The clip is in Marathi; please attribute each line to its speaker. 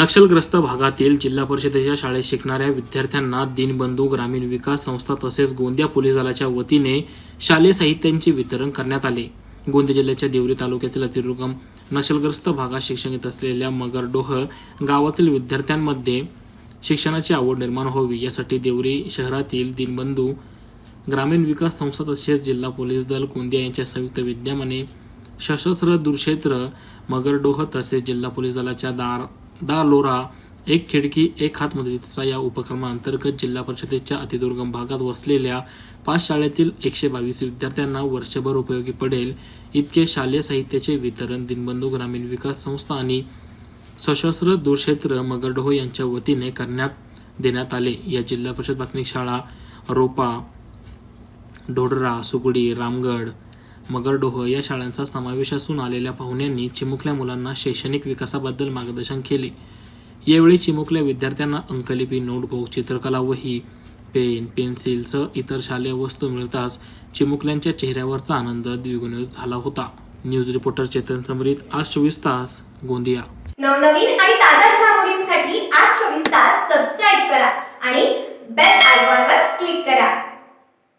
Speaker 1: नक्षलग्रस्त भागातील जिल्हा परिषदेच्या शाळेत शिकणाऱ्या विद्यार्थ्यांना दीनबंधू ग्रामीण विकास संस्था तसेच गोंदिया पोलीस दलाच्या वतीने शालेय साहित्यांचे वितरण करण्यात आले. गोंदिया जिल्ह्याच्या देवरी तालुक्यातील अतिरुगम नक्षलग्रस्त भागात शिक्षण घेत असलेल्या मगरडोह गावातील विद्यार्थ्यांमध्ये शिक्षणाची आवड निर्माण व्हावी. यासाठी देवरी शहरातील दीनबंधू ग्रामीण विकास संस्था तसेच जिल्हा पोलीस दल गोंदिया यांच्या संयुक्त विद्यमाने सशस्त्र दुर्क्षेत्र मगरडोह तसेच जिल्हा पोलीस दलाच्या दार दा लोरा एक खिडकी एक हात मदतीचा या उपक्रमाअंतर्गत जिल्हा परिषदेच्या अतिदुर्गम भागात वसलेल्या पाच शाळेतील एकशे बावीस विद्यार्थ्यांना वर्षभर उपयोगी पडेल इतके शालेय साहित्याचे वितरण दिनबंधू ग्रामीण विकास संस्था आणि सशस्त्र दूरक्षेत्र मगरडोह यांच्या वतीने करण्यात देण्यात आले. या जिल्हा परिषद प्राथमिक शाळा रोपा ढोडरा सुगडी रामगड मगरडोह या शाळांचा समावेश असून आलेल्या पाहुण्यांनी चिमुकल्या मुलांना शैक्षणिक विकासाबद्दल मार्गदर्शन केले. यावेळी चिमुकल्या विद्यार्थ्यांना अंकलिपी नोटबुक चित्रकला वही पेन पेन्सिलसह इतर शालेय वस्तू मिळताच चिमुकल्यांच्या चेहऱ्यावरचा आनंद द्विगुणित झाला होता. न्यूज रिपोर्टर चेतन समरीत आज चोवीस तास गोंदिया.
Speaker 2: नवनवीन आणि ताज्या घडामोडींसाठी आज चोवीस तास सबस्क्राईब करा आणि बेल आयकॉनवर क्लिक करा.